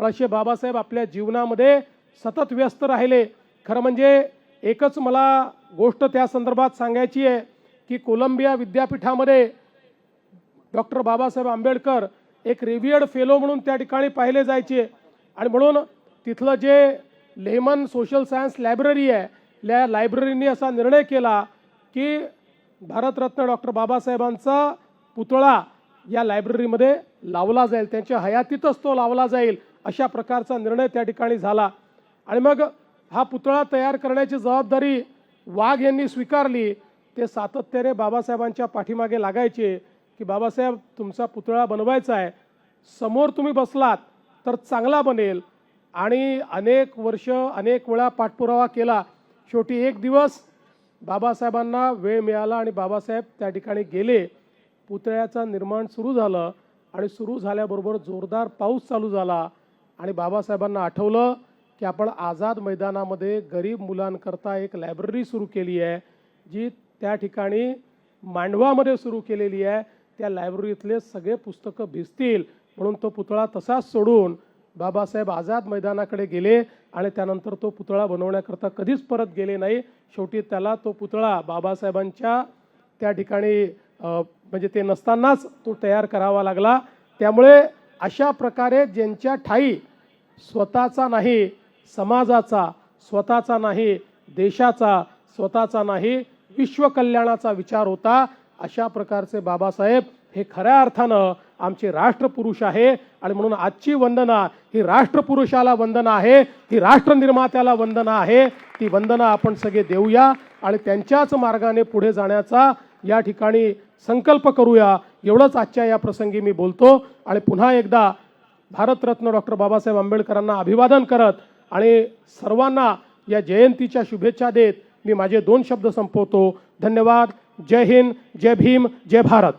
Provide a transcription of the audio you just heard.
पण असे बाबासाहेब आपल्या जीवनामध्ये सतत व्यस्त राहिले. खरं म्हणजे एकच मला गोष्ट त्या संदर्भात सांगायची आहे की कोलंबिया विद्यापीठामध्ये डॉक्टर बाबासाहेब आंबेडकर एक रिव्हियर्ड फेलो म्हणून त्या ठिकाणी पाहिले जायचे. आणि म्हणून तिथलं जे लेमन सोशल सायन्स लायब्ररी आहे त्या लायब्ररीने असा निर्णय केला की भारतरत्न डॉक्टर बाबासाहेबांचा पुतळा या लायब्ररीमध्ये लावला जाईल. त्यांच्या हयातीतच तो लावला जाईल. अशा प्रकारचा निर्णय त्या ठिकाणी झाला. आणि मग हा पुतळा तयार करण्याची जबाबदारी वाघ यांनी स्वीकारली. ते सातत्याने बाबासाहेबांच्या पाठीमागे लागायचे की बाबासाहेब तुमचा पुतळा बनवायचा आहे. समोर तुम्ही बसलात तर चांगला बनेल. आणि अनेक वर्ष अनेक वेळा पाठपुरावा केला. शेवटी एक दिवस बाबासाहेबांना वेळ मिळाला आणि बाबासाहेब त्या ठिकाणी गेले. पुतळ्याचं निर्माण सुरू झालं आणि सुरू झाल्याबरोबर जोरदार पाऊस चालू झाला. आणि बाबासाहेबांना आठवलं की आपण आझाद मैदानामध्ये गरीब मुलांकरता एक लायब्ररी सुरू केली आहे जी त्या ठिकाणी मांडवामध्ये सुरू केलेली आहे. त्या लायब्ररीतले सगळे पुस्तकं भिजतील. म्हणून तो पुतळा तसाच सोडून बाबासाहेब आझाद मैदानाकडे गेले आणि त्यानंतर तो पुतळा बनवण्याकरता कधीच परत गेले नाही. शेवटी त्याला तो पुतळा बाबासाहेबांच्या त्या ठिकाणी म्हणजे ते नसतानाच तो तयार करावा लागला. त्यामुळे अशा प्रकारे ज्यांच्या ठाई स्वतःचा नाही समाजाचा स्वतःचा नाही देशाचा स्वतःचा नाही विश्वकल्याणाचा विचार होता. अशा प्रकारचे बाबासाहेब हे खऱ्या अर्थानं आमचे राष्ट्रपुरुष आहे. आणि म्हणून आजची वंदना ही राष्ट्रपुरुषाला वंदना आहे ही राष्ट्रनिर्मात्याला वंदना आहे. ती वंदना आपण सगळे देऊया आणि त्यांच्याच मार्गाने पुढे जाण्याचा या ठिकाणी संकल्प करूया. एवढंच आजच्या या प्रसंगी मी बोलतो. आणि पुन्हा एकदा भारतरत्न डॉक्टर बाबासाहेब आंबेडकरांना अभिवादन करत आणि सर्वांना या जयंतीच्या शुभेच्छा देत मी माझे दोन शब्द संपवतो. धन्यवाद. जय हिंद. जय भीम. जय भारत.